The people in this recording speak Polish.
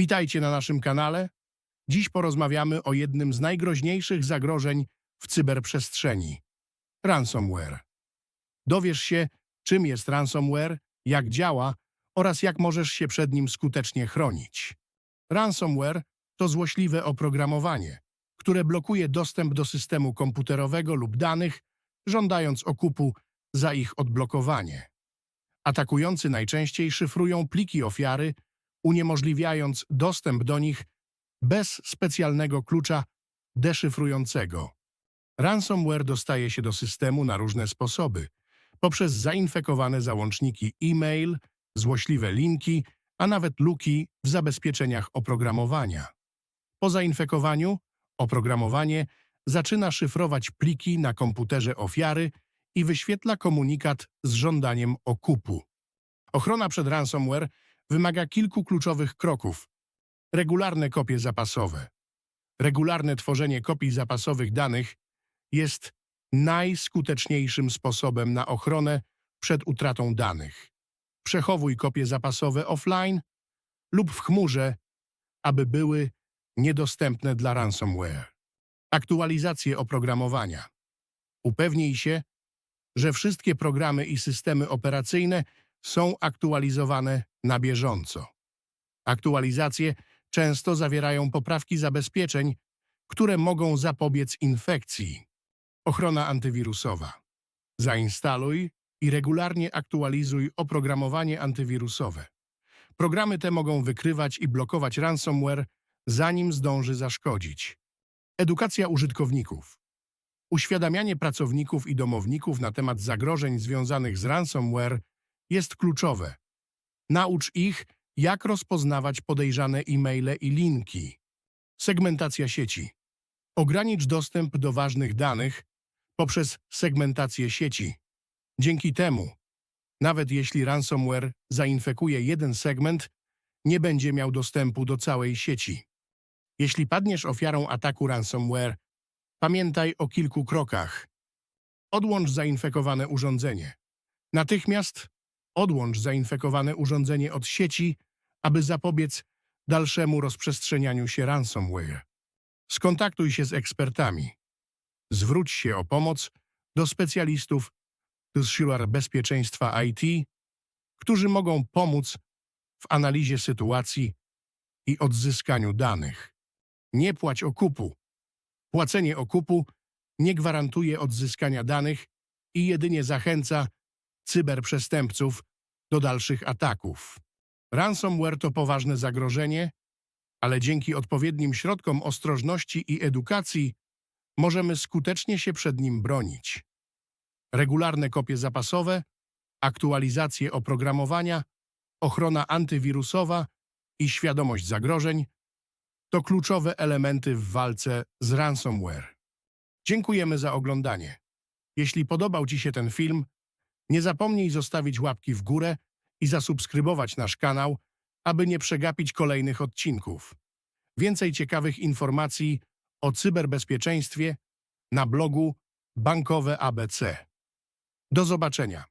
Witajcie na naszym kanale. Dziś porozmawiamy o jednym z najgroźniejszych zagrożeń w cyberprzestrzeni – ransomware. Dowiesz się, czym jest ransomware, jak działa oraz jak możesz się przed nim skutecznie chronić. Ransomware to złośliwe oprogramowanie, które blokuje dostęp do systemu komputerowego lub danych, żądając okupu za ich odblokowanie. Atakujący najczęściej szyfrują pliki ofiary, uniemożliwiając dostęp do nich bez specjalnego klucza deszyfrującego. Ransomware dostaje się do systemu na różne sposoby, poprzez zainfekowane załączniki e-mail, złośliwe linki, a nawet luki w zabezpieczeniach oprogramowania. Po zainfekowaniu oprogramowanie zaczyna szyfrować pliki na komputerze ofiary i wyświetla komunikat z żądaniem okupu. Ochrona przed ransomware wymaga kilku kluczowych kroków. Regularne kopie zapasowe. Regularne tworzenie kopii zapasowych danych jest najskuteczniejszym sposobem na ochronę przed utratą danych. Przechowuj kopie zapasowe offline lub w chmurze, aby były niedostępne dla ransomware. Aktualizacje oprogramowania. Upewnij się, że wszystkie programy i systemy operacyjne są aktualizowane na bieżąco. Aktualizacje często zawierają poprawki zabezpieczeń, które mogą zapobiec infekcji. Ochrona antywirusowa. Zainstaluj i regularnie aktualizuj oprogramowanie antywirusowe. Programy te mogą wykrywać i blokować ransomware, zanim zdąży zaszkodzić. Edukacja użytkowników. Uświadamianie pracowników i domowników na temat zagrożeń związanych z ransomware jest kluczowe. Naucz ich, jak rozpoznawać podejrzane e-maile i linki. Segmentacja sieci. Ogranicz dostęp do ważnych danych poprzez segmentację sieci. Dzięki temu, nawet jeśli ransomware zainfekuje jeden segment, nie będzie miał dostępu do całej sieci. Jeśli padniesz ofiarą ataku ransomware, pamiętaj o kilku krokach. Odłącz zainfekowane urządzenie. Natychmiast odłącz zainfekowane urządzenie od sieci, aby zapobiec dalszemu rozprzestrzenianiu się ransomware. Skontaktuj się z ekspertami. Zwróć się o pomoc do specjalistów z sił bezpieczeństwa IT, którzy mogą pomóc w analizie sytuacji i odzyskaniu danych. Nie płać okupu. Płacenie okupu nie gwarantuje odzyskania danych i jedynie zachęca cyberprzestępców do dalszych ataków. Ransomware to poważne zagrożenie, ale dzięki odpowiednim środkom ostrożności i edukacji możemy skutecznie się przed nim bronić. Regularne kopie zapasowe, aktualizacje oprogramowania, ochrona antywirusowa i świadomość zagrożeń to kluczowe elementy w walce z ransomware. Dziękujemy za oglądanie. Jeśli podobał Ci się ten film, nie zapomnij zostawić łapki w górę i zasubskrybować nasz kanał, aby nie przegapić kolejnych odcinków. Więcej ciekawych informacji o cyberbezpieczeństwie na blogu Bankowe ABC. Do zobaczenia.